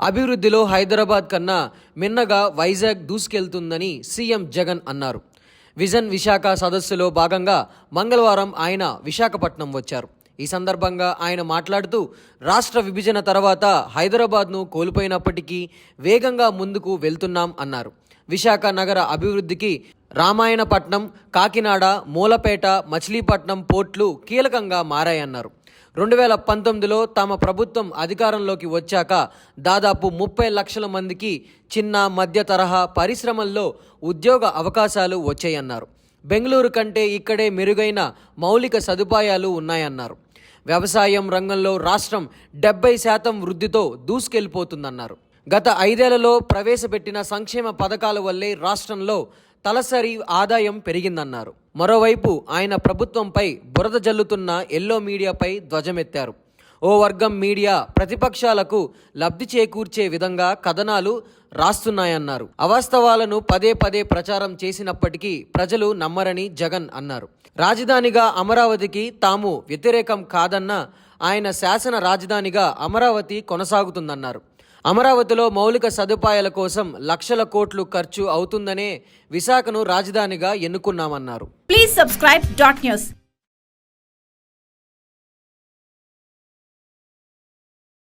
అభివృద్ధిలో హైదరాబాద్ కన్నా మిన్నగా వైజాగ్ దూసుకెళ్తుందని సీఎం జగన్ అన్నారు. విజన్ విశాఖ సదస్సులో భాగంగా మంగళవారం ఆయన విశాఖపట్నం వచ్చారు. ఈ సందర్భంగా ఆయన మాట్లాడుతూ రాష్ట్ర విభజన తర్వాత హైదరాబాద్ను కోల్పోయినప్పటికీ వేగంగా ముందుకు వెళ్తున్నాం అన్నారు. విశాఖ నగర అభివృద్ధికి రామాయణపట్నం కాకినాడ మూలపేట మచిలీపట్నం పోర్ట్లు కీలకంగా మారాయన్నారు. రెండు వేల పంతొమ్మిదిలో తమ ప్రభుత్వం అధికారంలోకి వచ్చాక దాదాపు ముప్పై లక్షల మందికి చిన్న మధ్య తరహా పరిశ్రమల్లో ఉద్యోగ అవకాశాలు వచ్చాయన్నారు. బెంగళూరు కంటే ఇక్కడే మెరుగైన మౌలిక సదుపాయాలు ఉన్నాయన్నారు. వ్యవసాయం రంగంలో రాష్ట్రం డెబ్బై శాతం వృద్ధితో దూసుకెళ్ళిపోతుందన్నారు గత ఐదేళ్ళలో ప్రవేశపెట్టిన సంక్షేమ పథకాల వల్లే రాష్ట్రంలో తలసరి ఆదాయం పెరిగిందన్నారు. మరోవైపు ఆయన ప్రభుత్వంపై బురద జల్లుతున్న ఎల్లో మీడియాపై ధ్వజమెత్తారు. ఓ వర్గం మీడియా ప్రతిపక్షాలకు లబ్ధి చేకూర్చే విధంగా కథనాలు రాస్తున్నాయన్నారు. అవాస్తవాలను పదే పదే ప్రచారం చేసినప్పటికీ ప్రజలు నమ్మరని జగన్ అన్నారు. రాజధానిగా అమరావతికి తాము వ్యతిరేకం కాదన్న ఆయన శాసన రాజధానిగా అమరావతి కొనసాగుతుందన్నారు. అమరావతిలో మౌలిక సదుపాయాల కోసం లక్షల కోట్లు ఖర్చు అవుతుందనే విశాఖను రాజధానిగా ఎన్నుకున్నామన్నారు. Please subscribe dot news